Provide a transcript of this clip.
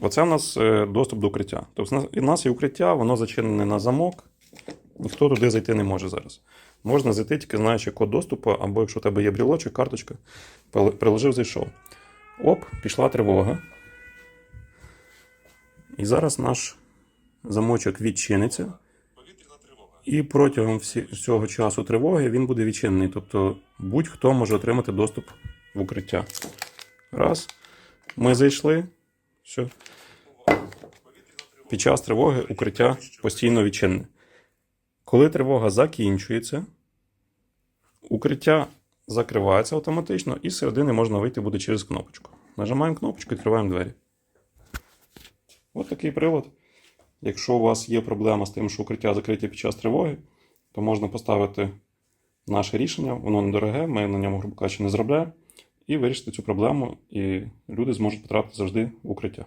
Оце у нас е, доступ до укриття. Тобто у нас- є укриття, воно зачинене на замок. Ніхто туди зайти не може зараз. Можна зайти тільки знаючи код доступу, або якщо у тебе є брілочок, карточка, приложив, зайшов. Оп, пішла тривога. І зараз наш замочок відчиниться. І протягом всього часу тривоги він буде відчинений. Тобто будь-хто може отримати доступ в укриття. Раз. Ми зайшли. Все. Під час тривоги укриття постійно відчинене. Коли тривога закінчується, укриття закривається автоматично, і середини можна вийти буде через кнопочку. Нажимаємо кнопочку і відкриваємо двері. Ось такий прилад. Якщо у вас є проблема з тим, що укриття закриті під час тривоги, то можна поставити наше рішення, воно недороге, ми на ньому, грубо кажучи, не заробляємо, і вирішити цю проблему, і люди зможуть потрапити завжди в укриття.